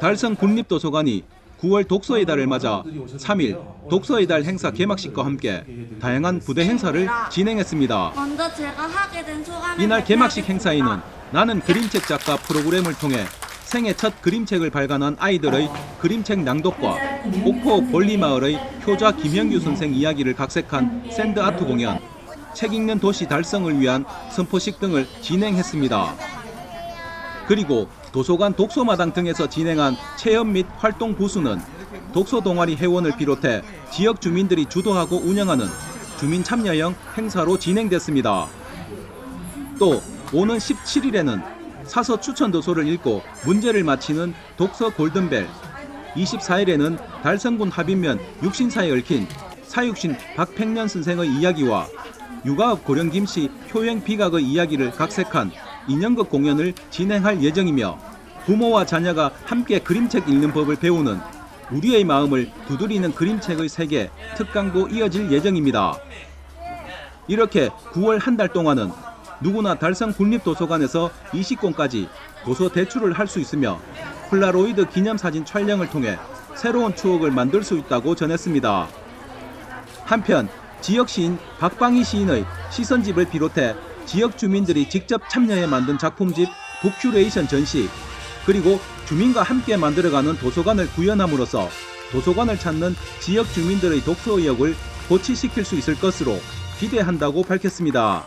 달성 국립도서관이 9월 독서의 달을 맞아 3일 독서의 달 행사 개막식과 함께 다양한 부대 행사를 진행했습니다. 먼저 제가 하게 된 소감을 이날 개막식. 행사에는 나는 그림책 작가 프로그램을 통해 생애 첫 그림책을 발간한 아이들의 그림책 낭독과 목포 볼리마을의 효자 김영규 선생 이야기를 각색한 샌드아트 공연, 책 읽는 도시 달성을 위한 선포식 등을 진행했습니다. 그리고 도서관 독서마당 등에서 진행한 체험 및 활동 부수는 독서 동아리 회원을 비롯해 지역 주민들이 주도하고 운영하는 주민 참여형 행사로 진행됐습니다. 또 오는 17일에는 사서 추천 도서를 읽고 문제를 맞히는 독서 골든벨 24일에는 달성군 합인면 육신사에 얽힌 사육신 박팽년 선생의 이야기와 육아업 고령 김씨 효행 비각의 이야기를 각색한 인형극 공연을 진행할 예정이며 부모와 자녀가 함께 그림책 읽는 법을 배우는 우리의 마음을 두드리는 그림책의 세계 특강도 이어질 예정입니다. 이렇게 9월 한 달 동안은 누구나 달성 국립도서관에서 20권까지 도서 대출을 할 수 있으며 폴라로이드 기념사진 촬영을 통해 새로운 추억을 만들 수 있다고 전했습니다. 한편 지역 시인 박방희 시인의 시선집을 비롯해 지역 주민들이 직접 참여해 만든 작품집 북큐레이션 전시 그리고 주민과 함께 만들어가는 도서관을 구현함으로써 도서관을 찾는 지역 주민들의 독서 의욕을 고취시킬 수 있을 것으로 기대한다고 밝혔습니다.